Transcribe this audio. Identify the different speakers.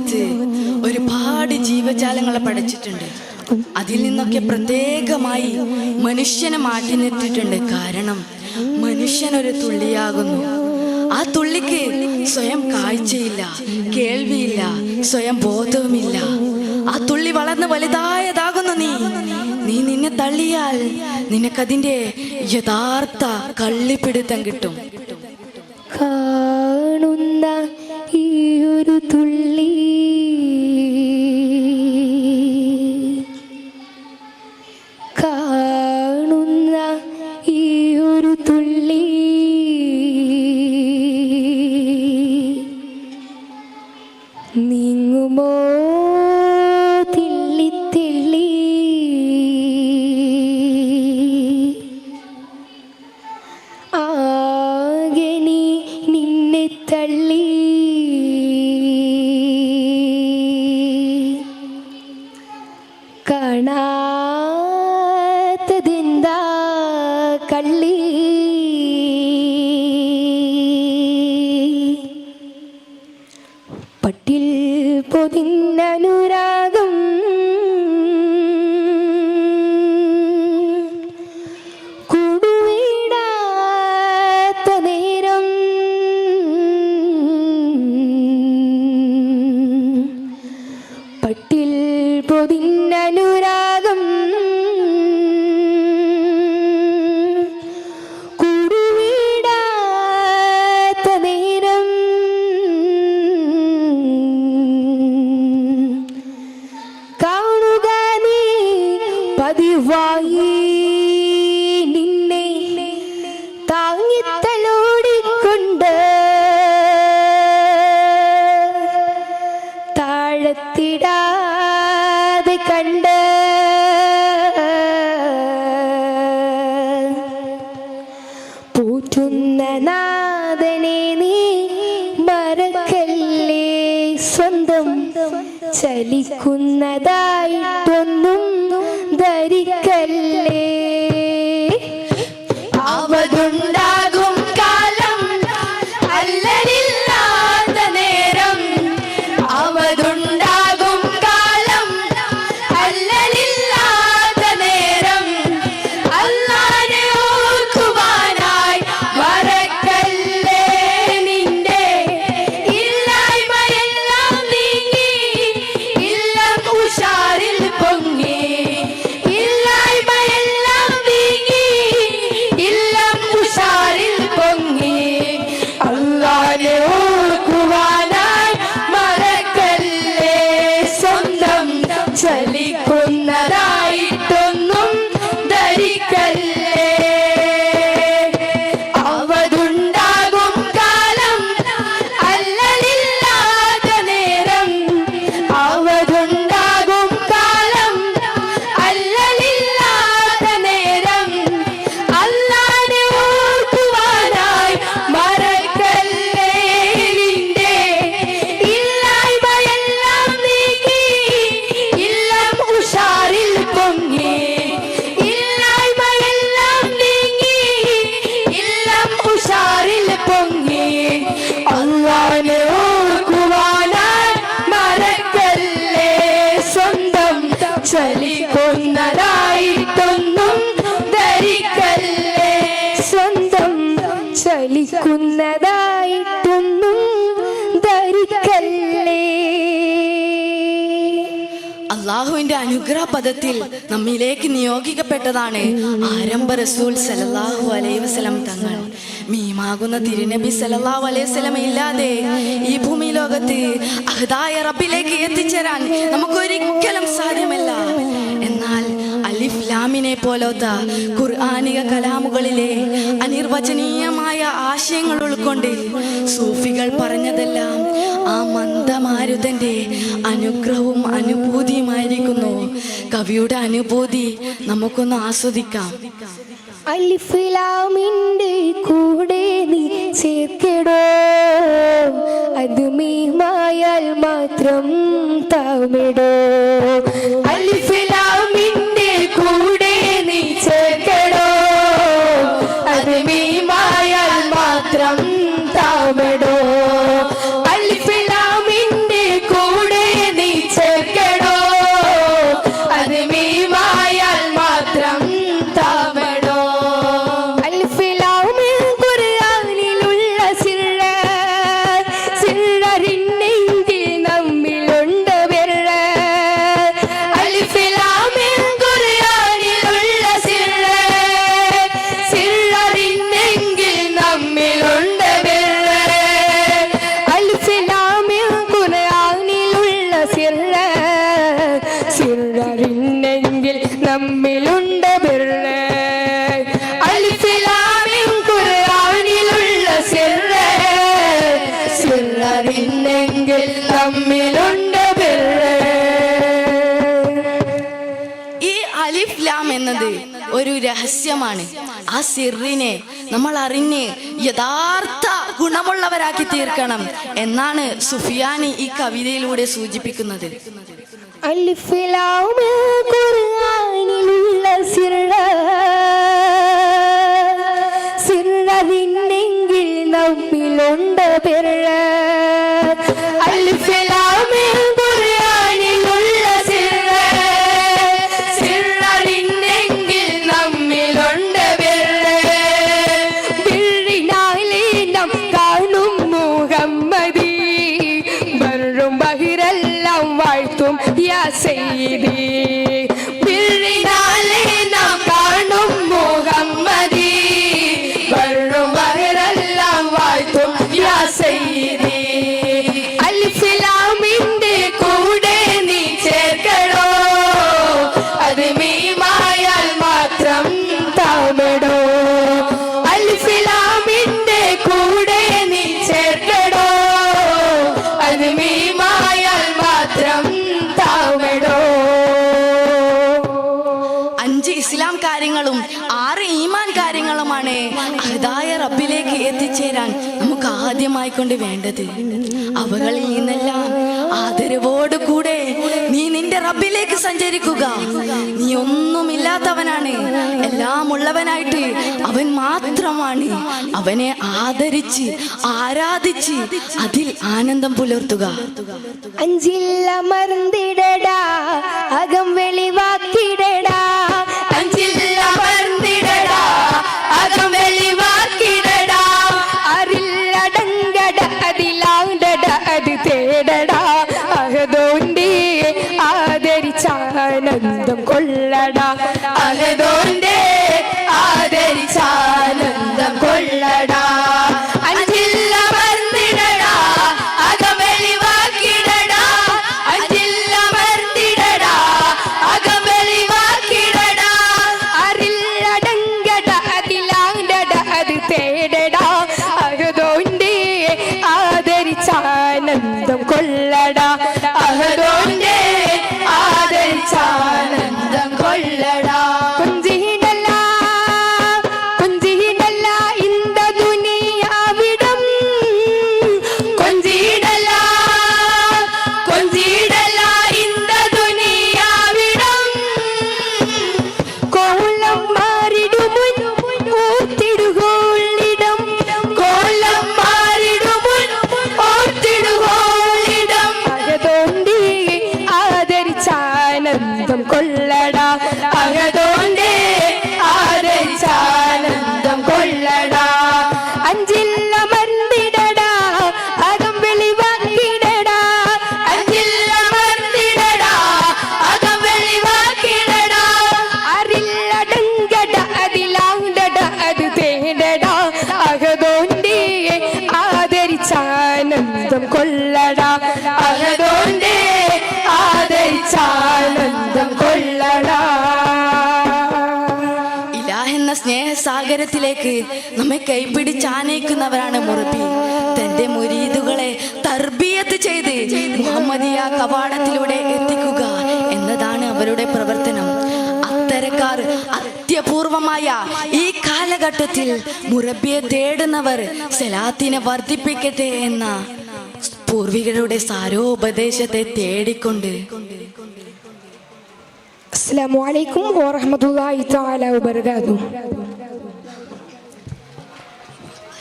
Speaker 1: ലോകത്ത് ഒരുപാട് ജീവജാലങ്ങളെ പഠിച്ചിട്ടുണ്ട് അതിൽ നിന്നൊക്കെ പ്രത്യേകമായി മനുഷ്യനെ മാറ്റി നിർത്തിയിട്ടുണ്ട് കാരണം മനുഷ്യൻ ഒരു തുള്ളിയാകുന്നു. ആ തുള്ളിക്ക് സ്വയം കാഴ്ചയില്ല കേൾവിയില്ല സ്വയം ബോധവുമില്ല. ആ തുള്ളി വളർന്ന് വലുതായതാകുന്നു നീ. നീ നിന്നെ തള്ളിയാൽ നിനക്കതിന്റെ യഥാർത്ഥ കള്ളിപ്പിടുത്തം കിട്ടും.
Speaker 2: കാണുന്ന ഈ ഒരു തുള്ളി പട്ടിൽ പൊതിന്നനുരാഗം. കൂടുവിടാത്ത പട്ടിൽ പൊതിന്നനുരാഗം നാദനെ നീ മറക്കല്ലേ? സ്വന്തം ചലിക്കുന്നതായിട്ടൊന്നും ധരിക്കല്ലേ?
Speaker 1: അള്ളാഹുവിന്റെ അനുഗ്രഹ പദത്തിൽ നമ്മിലേക്ക് നിയോഗിക്കപ്പെട്ടതാണ് ആരംഭ റസൂൽ സലല്ലാഹു അലൈഹി വസല്ലം തങ്ങൾ. മീമാകുന്ന തിരുനബി സലല്ലാഹു അലൈഹി വസല്ലം ഇല്ലാതെ ഈ ഭൂമി ലോകത്ത് അഹദായ റബ്ബിലേക്ക് എത്തിച്ചേരാൻ നമുക്കൊരിക്കലും സാധ്യമല്ല. അലിഫ് ലാമിനെ പോലത്തെ ഖുർആാനിക കലാമുകളിലെ അനിർവചനീയമായ ആശയങ്ങൾ ഉൾക്കൊണ്ട് സൂഫികൾ പറഞ്ഞതെല്ലാം ആ മന്ദമാരുതന്റെ അനുഗ്രഹവും അനുഭൂതിയുമായിരിക്കുന്നു. കവിയുടെ അനുഭൂതി നമുക്കൊന്ന് ആസ്വദിക്കാം.
Speaker 2: അലിഫിലാമിന്റെ കൂടെ നീ ചേർക്കടോ. അത് മീമായാൽ മാത്രം താമിടോ.
Speaker 1: തമ്മിലുണ്ട് ബിർറെ. അൽഫിലാമിൻ ഖുർആനിലുള്ള സിർറെ. സിർറില്ലെങ്കിൽ തമ്മിലുണ്ട് ബിർറെ. ഈ അലിഫ് ലാം എന്നത് ഒരു രഹസ്യമാണ്. ആ സിറിനെ നമ്മൾ അറിഞ്ഞ് യഥാർത്ഥ ഗുണമുള്ളവരാക്കി തീർക്കണം എന്നാണ് സുഫിയാനി ഈ കവിതയിലൂടെ സൂചിപ്പിക്കുന്നത്.
Speaker 2: അലിഫിലാവും സിർറ സിർറതിന്നെങ്കിൽ നമ്മിലുണ്ട് പിറ
Speaker 1: അൽഫിലാമ് ഖുർആനിലുള്ള സിർറ്. സിർററിഞ്ഞെങ്കിൽ നമ്മിലുണ്ട് ബിർറ്.
Speaker 2: വിഴിനാലേ നാം കാണും മുഹമ്മദി ബറും ബഹിരെല്ലാം വാഴ്ത്തും യാ സയ്യിദി
Speaker 1: അഹദായ റബ്ബിലേക്ക് എത്തിച്ചേരാൻ നമുക്ക് ആദ്യമായി കൊണ്ട് വേണ്ടത് അവകളിൽ നിന്നെല്ലാം ആദരവോട് കൂടെ നീ നിന്റെ റബ്ബിലേക്ക് സഞ്ചരിക്കുക. നീ ഒന്നുമില്ലാത്തവനാണ്. എല്ലാം ഉള്ളവനായിട്ട് അവൻ മാത്രമാണ്. അവനെ ആദരിച്ച് ആരാധിച്ച് അതിൽ ആനന്ദം പുലർത്തുക.
Speaker 2: അഞ്ചില്ല മറന്നിടടാ അകം വെളിവാക്കിടടാ.
Speaker 1: ഇലാഹെന്ന നമ്മെ കൈപിടിച്ച് ആനയിക്കുന്നവരാണ് മുറബി തന്റെ മുരീദുകളെ തർബീയത്ത് ചെയ്ത് മുഹമ്മദിയ കവാടത്തിലൂടെ എത്തിക്കുക എന്നതാണ് അവരുടെ പ്രവർത്തനം. അത്തരക്കാർ അത്യപൂർവമായ ഈ കാലഘട്ടത്തിൽ മുറബിയെ തേടുന്നവർ സലാത്തിനെ വർദ്ധിപ്പിക്കട്ടെ എന്ന പൂർവികരുടെ സാരോപദേശത്തെ തേടിക്കൊണ്ട്.
Speaker 2: അസ്സലാമു അലൈക്കും വറഹ്മത്തുള്ളാഹി തആല വബറകാതുഹു.